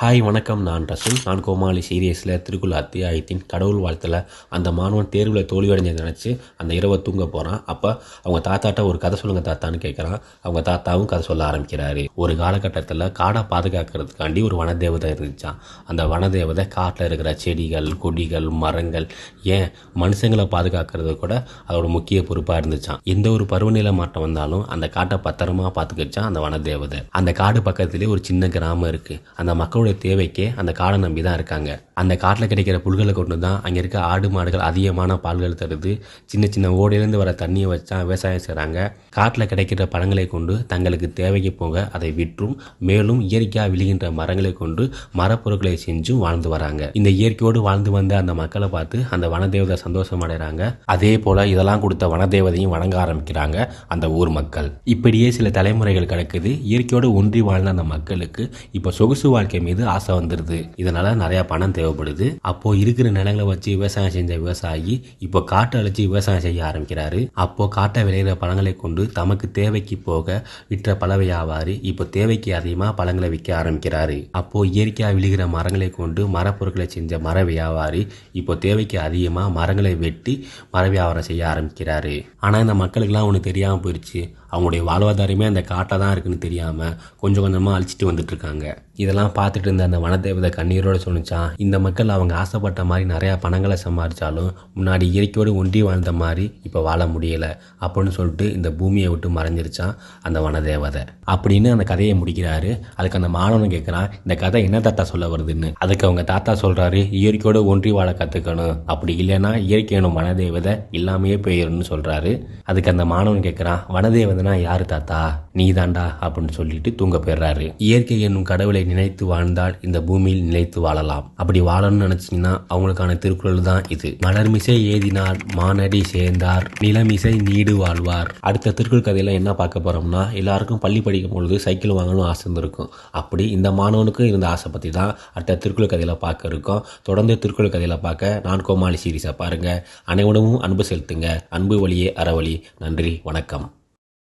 Hi வணக்கம். நான் ரசூல். நான் கோமாளி சீரியஸில் திருக்குள் அத்தியாயத்தின் கடவுள் வாழ்த்தில் அந்த மாணவன் தேர்வில் தோல்வியடைஞ்சதை நினச்சி அந்த இரவை தூங்க போகிறான் அப்போ அவங்க தாத்தாட்ட ஒரு கதை சொல்லுங்கள் தாத்தான்னு கேட்குறான் அவங்க தாத்தாவும் கதை சொல்ல ஆரம்பிக்கிறாரு. ஒரு காலகட்டத்தில் காடை பாதுகாக்கிறதுக்காண்டி ஒரு வனதேவதை இருந்துச்சான் அந்த வனதேவதை காட்டில் இருக்கிற செடிகள் கொடிகள் மரங்கள் ஏன் மனுஷங்களை பாதுகாக்கிறது கூட அதோட முக்கிய பொறுப்பாக இருந்துச்சான் எந்த ஒரு பருவநிலை மாற்றம் வந்தாலும் அந்த காட்டை பத்திரமா பார்த்துக்கிச்சான் அந்த வனதேவதை. அந்த காடு பக்கத்துலேயே ஒரு சின்ன கிராமம் இருக்குது அந்த மக்களோட தேவைக்கே அந்த காடை நம்பி தான் இருக்காங்க. அந்த காட்டில் கிடைக்கிற புல்களை கொண்டு தான் அங்கே இருக்க ஆடு மாடுகள் அதிகமான பால்கள் தருது. சின்ன சின்ன ஓடையிலேருந்து வர தண்ணியை வச்சா விவசாயம் செய்கிறாங்க காட்டில் கிடைக்கிற பழங்களை கொண்டு தங்களுக்கு தேவைக்கு போக அதை விற்றும் மேலும் இயற்கையாக விழுகின்ற மரங்களை கொண்டு மரப்பொருட்களை செஞ்சும் வாழ்ந்து வராங்க. இந்த இயற்கையோடு வாழ்ந்து வந்த அந்த மக்களை பார்த்து அந்த வனதேவதை சந்தோஷம் அடைகிறாங்க அதே போல் இதெல்லாம் கொடுத்த வனதேவதையும் வணங்க ஆரம்பிக்கிறாங்க அந்த ஊர் மக்கள். இப்படியே சில தலைமுறைகள் கிடக்குது. இயற்கையோடு ஒன்றி வாழ்ந்த அந்த மக்களுக்கு இப்போ சொகுசு வாழ்க்கை மீது ஆசை வந்துடுது இதனால நிறைய பணம் தேவைப்படுது. அப்போ இருக்கிற நிலங்களை வச்சு விவசாயம் செஞ்ச விவசாயி இப்போ காட்டை அழிச்சு விவசாயம் செய்ய ஆரம்பிக்கிறாரு. அப்போ காட்டை விளையிற பழங்களை கொண்டு தமக்கு தேவைக்கு போக விற்ற பழ வியாபாரி இப்போ தேவைக்கு அதிகமாக பழங்களை விற்க ஆரம்பிக்கிறாரு. அப்போ இயற்கையாக விழுகிற மரங்களை கொண்டு மரப்பொருட்களை செஞ்ச மர வியாபாரி இப்போ தேவைக்கு அதிகமாக மரங்களை வெட்டி மர வியாபாரம் செய்ய ஆரம்பிக்கிறாரு. ஆனால் இந்த மக்களுக்கெல்லாம் ஒன்று தெரியாமல் போயிடுச்சு அவங்களுடைய வாழ்வாதாரமே அந்த காட்டாக தான் இருக்குன்னு தெரியாமல் கொஞ்சம் கொஞ்சமாக அழிச்சிட்டு வந்துட்டு இருக்காங்க. இதெல்லாம் பார்த்துட்டு இருந்த அந்த வனதேவதை கண்ணீரோடு சொன்னிச்சான் இந்த மக்கள் அவங்க ஆசைப்பட்ட மாதிரி நிறையா பணங்களை சம்பாதிச்சாலும் முன்னாடி இயற்கையோடு ஒன்றி வாழ்ந்த மாதிரி இப்போ வாழ முடியலை. அப்படின்னு சொல்லிட்டு இந்த பூமியை விட்டு மறைஞ்சிருச்சான் அந்த வனதேவதை. அப்படின்னு அந்த கதையை முடிக்கிறாரு. அதுக்கு அந்த மாணவன் கேட்குறான் இந்த கதை என்ன தாத்தா சொல்ல வருதுன்னு. அதுக்கு அவங்க தாத்தா சொல்கிறாரு இயற்கையோடு ஒன்றி வாழ கற்றுக்கணும் அப்படி இல்லைன்னா இயற்கையான வனதேவதை இல்லாமையே போயிடும்னு சொல்கிறாரு அதுக்கு அந்த மாணவன் கேட்குறான் வனதேவதைனா யாரு தாத்தா? நீ தாண்டா அப்படின்னு சொல்லிட்டு தூங்க போயிடுறாரு. இயற்கை என்னும் கடவுளை நினைத்து வாழ்ந்தால் இந்த பூமியில் நிலைத்து வாழலாம். அப்படி வாழணும்னு நினைச்சீங்கன்னா அவங்களுக்கான திருக்குறள் தான் இது. மலர்மிசை ஏதினார் மானடி சேர்ந்தார் நிலமிசை நீடு வாழ்வார். அடுத்த திருக்குறள் கதையில என்ன பார்க்க போறோம்னா எல்லாருக்கும் பள்ளி படிக்கும் பொழுது சைக்கிள் வாங்கணும் ஆசை இருந்திருக்கும். அப்படி இந்த மாணவனுக்கும் இருந்த ஆசை பற்றி தான் அடுத்த திருக்குறள் கதையில பார்க்க இருக்கோம். தொடர்ந்து திருக்குறள் கதையில பார்க்க நான் கோமாளி சீரிஸை பாருங்க. அனைவரும் அன்பு செலுத்துங்க. அன்பு வழியே அறவழி. நன்றி வணக்கம்.